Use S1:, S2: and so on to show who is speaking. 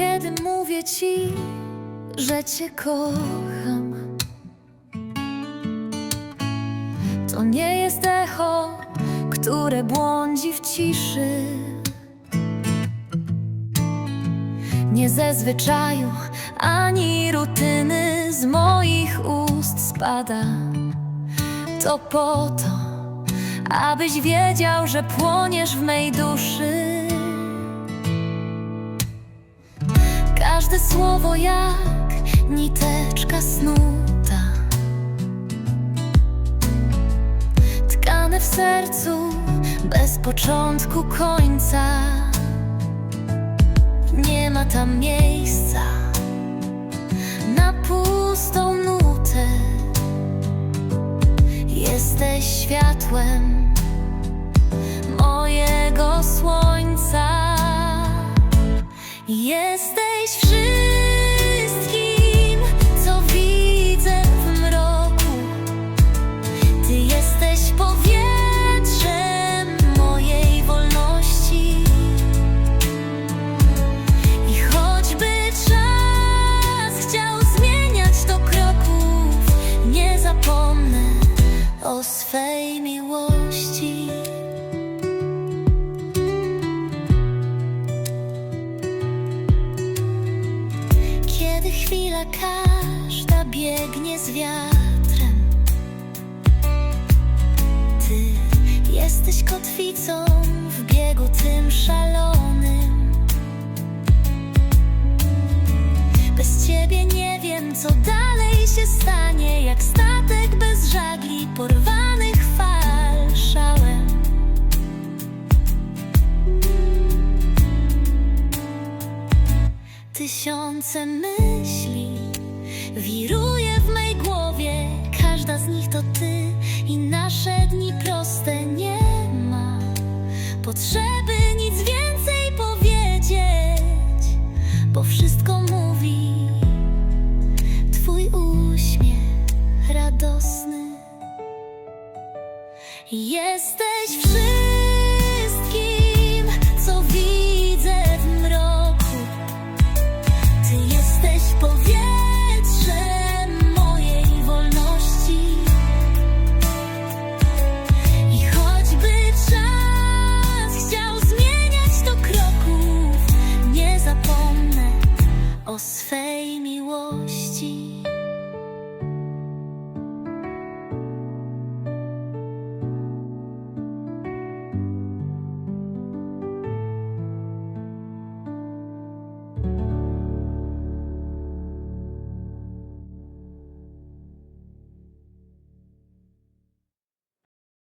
S1: kiedy mówię ci, że cię kocham. To nie jest echo, które błądzi w ciszy. Nie ze zwyczaju ani rutyny z moich ust spada. To po to, abyś wiedział, że płoniesz w mej duszy. Każde słowo jak niteczka snuta, tkane w sercu bez początku końca. Nie ma tam miejsca na pustą nutę. Jesteś światłem swej miłości. Kiedy chwila każda biegnie z wiatrem, ty jesteś kotwicą w biegu tym szalonym. Bez ciebie nie wiem, co dalej się stanie, jak statek tysiące myśli Wiruje w mej głowie. Każda z nich to ty I nasze dni proste nie ma. Potrzeby nic więcej powiedzieć Bo wszystko mówi Twój uśmiech radosny. Jesteś wszystkim atmosphere.